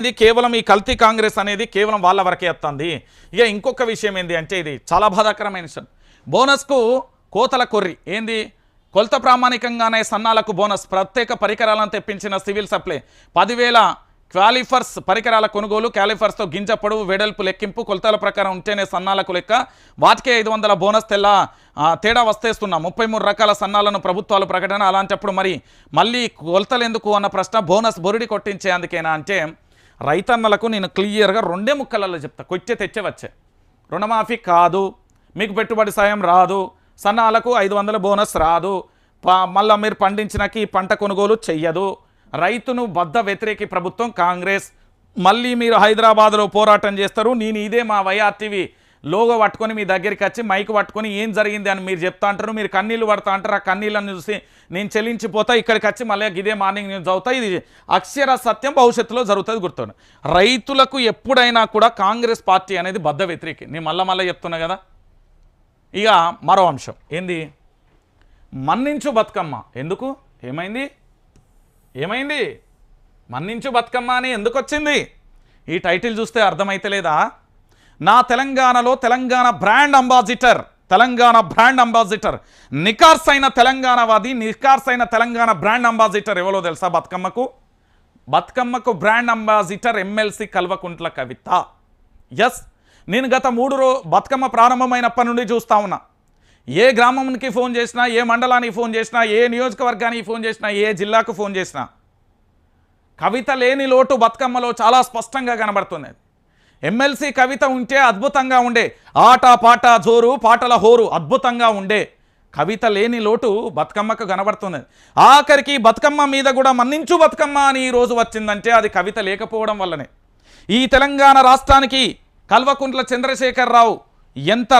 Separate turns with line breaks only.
ఇది కేవలం ఈ కల్తీ కాంగ్రెస్ అనేది కేవలం వాళ్ళ వరకే వస్తుంది. ఇక ఇంకొక విషయం ఏంది అంటే ఇది చాలా బాధాకరమైన విషయం. బోనస్కు కోతల కొర్రి. ఏంది? కొలత ప్రామాణికంగానే సన్నాలకు బోనస్. ప్రత్యేక పరికరాలను తెప్పించిన సివిల్ సప్లై. పదివేల క్వాలిఫర్స్ పరికరాల కొనుగోలు క్యాలిఫర్స్తో గింజ పొడవు వెడల్పు లెక్కింపు కొలతల ప్రకారం ఉంటేనే సన్నాలకు లెక్క. వాటికే ఐదు వందల బోనస్ తెల్ల తేడా వస్తేస్తున్నా. ముప్పై మూడు రకాల సన్నాలను ప్రభుత్వాలు ప్రకటన. అలాంటప్పుడు మరి మళ్ళీ కొలతలు ఎందుకు అన్న ప్రశ్న బోనస్ బొరిడి కొట్టించే అందుకేనా అంటే రైతన్నలకు నేను క్లియర్గా రెండే ముక్కలలో చెప్తా. కొచ్చే తెచ్చే వచ్చే. రుణమాఫీ కాదు మీకు పెట్టుబడి సాయం రాదు సన్నాలకు ఐదు వందల బోనస్ రాదు మళ్ళీ మళ్ళా మీరు పండించినకి పంట కొనుగోలు చెయ్యదు రైతును బద్ద వ్యతిరేకి ప్రభుత్వం కాంగ్రెస్ మళ్ళీ మీరు హైదరాబాద్లో పోరాటం చేస్తారు నేను ఇదే మా వైఆర్టీవీ లోగో పట్టుకొని మీ దగ్గరికి వచ్చి మైక్ పట్టుకొని ఏం జరిగింది అని మీరు చెప్తా అంటారు మీరు కన్నీళ్ళు పడతా అంటారు ఆ కన్నీళ్ళని చూసి నేను చెల్లించిపోతా ఇక్కడికి వచ్చి మళ్ళీ ఇదే మార్నింగ్ న్యూస్ అవుతా ఇది అక్షర సత్యం భవిష్యత్తులో జరుగుతుంది గుర్తుంది రైతులకు ఎప్పుడైనా కూడా కాంగ్రెస్ పార్టీ అనేది బద్ద వ్యతిరేకి. నేను మళ్ళీ మళ్ళీ చెప్తున్నా కదా. ఇక మరో అంశం. ఏంది? మన్నించు బతుకమ్మ. ఎందుకు? ఏమైంది? ఏమైంది? మన్నించు బతుకమ్మ అని ఎందుకు వచ్చింది? ఈ టైటిల్ చూస్తే అర్థమైతలేదా? నా తెలంగాణలో Telangana brand ambassador Telangana brand ambassador. నికార్స్ అయిన తెలంగాణవాది నికార్స్ అయిన తెలంగాణ బ్రాండ్ అంబాసిటర్ ఎవరో తెలుసా బతుకమ్మకు? బతుకమ్మకు brand ambassador MLC Kalvakuntla Kavitha. Yes నేను గత మూడు రో బతుకమ్మ ప్రారంభమైనప్పటి నుండి చూస్తా ఉన్నా. ఏ గ్రామంకి ఫోన్ చేసినా ఏ మండలానికి ఫోన్ చేసినా ఏ నియోజకవర్గానికి ఫోన్ చేసినా ఏ జిల్లాకు ఫోన్ చేసినా కవిత లేని లోటు బతుకమ్మలో చాలా స్పష్టంగా కనబడుతుంది ఎమ్మెల్సీ కవిత ఉంటే అద్భుతంగా ఉండే. ఆట పాట జోరు పాటల హోరు అద్భుతంగా ఉండే. కవిత లేని లోటు బతుకమ్మకు కనబడుతుంది ఆఖరికి బతుకమ్మ మీద కూడా మన్నించు బతుకమ్మ అని ఈ రోజు వచ్చిందంటే అది కవిత లేకపోవడం వల్లనే. ఈ తెలంగాణ రాష్ట్రానికి కల్వకుంట్ల చంద్రశేఖరరావు ఎంత